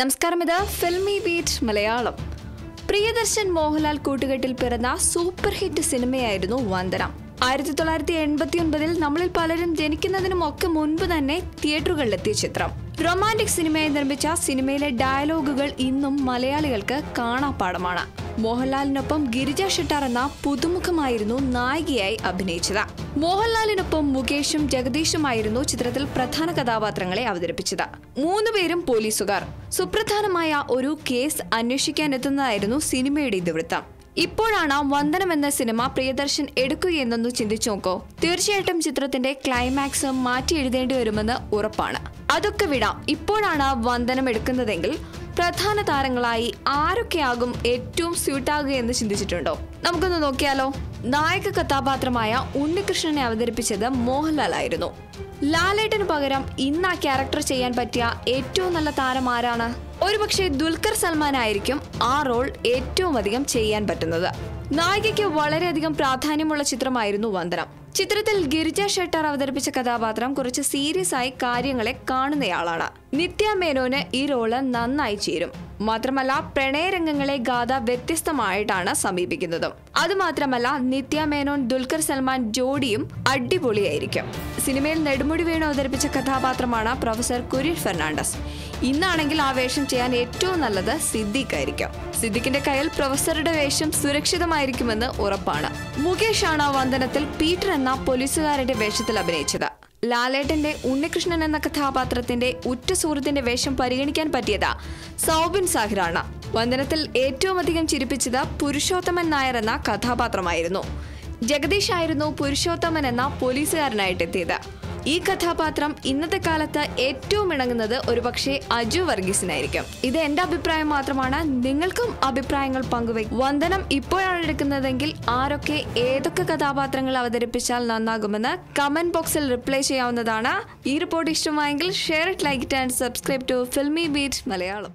നമസ്കാരം ഇത് filmy beat Malayalam. Priyadarshan Mohanlal കൂട്ടുകെട്ടിൽ പിറന്ന സൂപ്പർ ഹിറ്റ് സിനിമയായിരുന്നു വന്ദനം. ആയിരത്തി തൊള്ളായിരത്തി എൺപത്തി ഒൻപതിൽ നമ്മളിൽ പലരും ജനിക്കുന്നതിനും ഒക്കെ മുൻപ് തന്നെ തിയേറ്ററുകളിലെത്തിയ ചിത്രം. റൊമാന്റിക് സിനിമയെ നിർമ്മിച്ച സിനിമയിലെ ഡയലോഗുകൾ ഇന്നും മലയാളികൾക്ക് കാണാപ്പാടമാണ് മോഹൻലാലിനൊപ്പം ഗിരിജ ഷെട്ടാർ എന്ന പുതുമുഖമായിരുന്നു നായികയായി അഭിനയിച്ചത്. മോഹൻലാലിനൊപ്പം മുകേഷും ജഗദീഷുമായിരുന്നു ചിത്രത്തിൽ പ്രധാന കഥാപാത്രങ്ങളെ അവതരിപ്പിച്ചത്. മൂന്നുപേരും പോലീസുകാർ. സുപ്രധാനമായ ഒരു കേസ് അന്വേഷിക്കാനെത്തുന്നതായിരുന്നു സിനിമയുടെ ഇതിവൃത്തം. ഇപ്പോഴാണ് വന്ദനം എന്ന സിനിമ പ്രിയദർശൻ എടുക്കുകയെന്നൊന്ന് ചിന്തിച്ചു നോക്കോ. തീർച്ചയായിട്ടും ചിത്രത്തിന്റെ ക്ലൈമാക്സ് മാറ്റി എഴുതേണ്ടി വരുമെന്ന് ഉറപ്പാണ്. അതൊക്കെ വിടാം. ഇപ്പോഴാണ് വന്ദനം എടുക്കുന്നതെങ്കിൽ പ്രധാന താരങ്ങളായി ആരൊക്കെയാകും ഏറ്റവും സ്യൂട്ടാകുക എന്ന് ചിന്തിച്ചിട്ടുണ്ടോ? നമുക്കൊന്ന് നോക്കിയാലോ. നായക കഥാപാത്രമായ ഉണ്ണികൃഷ്ണനെ അവതരിപ്പിച്ചത് മോഹൻലാൽ ആയിരുന്നു ലാലേട്ടന് പകരം ഇന്ന് ആ ക്യാരക്ടർ ചെയ്യാൻ പറ്റിയ ഏറ്റവും നല്ല താരം ആരാണ്? ഒരുപക്ഷെ ദുൽഖർ സൽമാൻ ആയിരിക്കും ആ റോൾ ഏറ്റവും അധികം ചെയ്യാൻ പറ്റുന്നത്. നായികയ്ക്ക് വളരെയധികം പ്രാധാന്യമുള്ള ചിത്രമായിരുന്നു വന്ദനം. ചിത്രത്തിൽ ഗിരിജ ഷെട്ടർ അവതരിപ്പിച്ച കഥാപാത്രം കുറച്ച് സീരിയസ് ആയി കാര്യങ്ങളെ കാണുന്നയാളാണ്. നിത്യ മേനോന് ഈ റോൾ നന്നായി ചേരും. മാത്രമല്ല പ്രണയരംഗങ്ങളെ ഗാഥ വ്യത്യസ്തമായിട്ടാണ് സമീപിക്കുന്നത്. അതുമാത്രമല്ല നിത്യ മേനോൻ ദുൽഖർ സൽമാൻ ജോഡിയും അടിപൊളിയായിരിക്കും. സിനിമയിൽ നെടുമുടി വേണു അവതരിപ്പിച്ച കഥാപാത്രമാണ് പ്രൊഫസർ കുര്യൻ ഫെർണാണ്ടസ്. ഇന്നാണെങ്കിൽ ആ വേഷം ചെയ്യാൻ ഏറ്റവും നല്ലത് സിദ്ദിഖ് ആയിരിക്കും. സിദ്ദിഖിന്റെ കയ്യിൽ പ്രൊഫസറുടെ വേഷം സുരക്ഷിതമായിരിക്കുമെന്ന് ഉറപ്പാണ്. മുകേഷ് ആണ് വന്ദനത്തിൽ പീറ്റർ എന്ന പോലീസുകാരന്റെ വേഷത്തിൽ അഭിനയിച്ചത്. ലാലേട്ടന്റെ ഉണ്ണികൃഷ്ണൻ എന്ന കഥാപാത്രത്തിന്റെ ഉറ്റ സുഹൃത്തിന്റെ വേഷം പരിഗണിക്കാൻ പറ്റിയത് സൗബിൻ സാഹിറാണ്. വന്ദനത്തിൽ ഏറ്റവും അധികം ചിരിപ്പിച്ചത് പുരുഷോത്തമൻ നായർ എന്ന കഥാപാത്രമായിരുന്നു. ജഗദീഷ് ആയിരുന്നു പുരുഷോത്തമൻ എന്ന പോലീസുകാരനായിട്ട് എത്തിയത്. ഈ കഥാപാത്രം ഇന്നത്തെ കാലത്ത് ഏറ്റവും ഇണങ്ങുന്നത് ഒരുപക്ഷെ അജു വർഗീസിനായിരിക്കും. ഇത് എന്റെ അഭിപ്രായം മാത്രമാണ് നിങ്ങൾക്കും അഭിപ്രായങ്ങൾ പങ്കുവയ്ക്കും വന്ദനം ഇപ്പോഴാണ് എടുക്കുന്നതെങ്കിൽ ആരൊക്കെ ഏതൊക്കെ കഥാപാത്രങ്ങൾ അവതരിപ്പിച്ചാൽ നന്നാകുമെന്ന് കമന്റ് ബോക്സിൽ റിപ്ലൈ ചെയ്യാവുന്നതാണ്. ഈ റിപ്പോർട്ട് ഇഷ്ടമായെങ്കിൽ share it like it and subscribe to Filmi Beat Malayalam.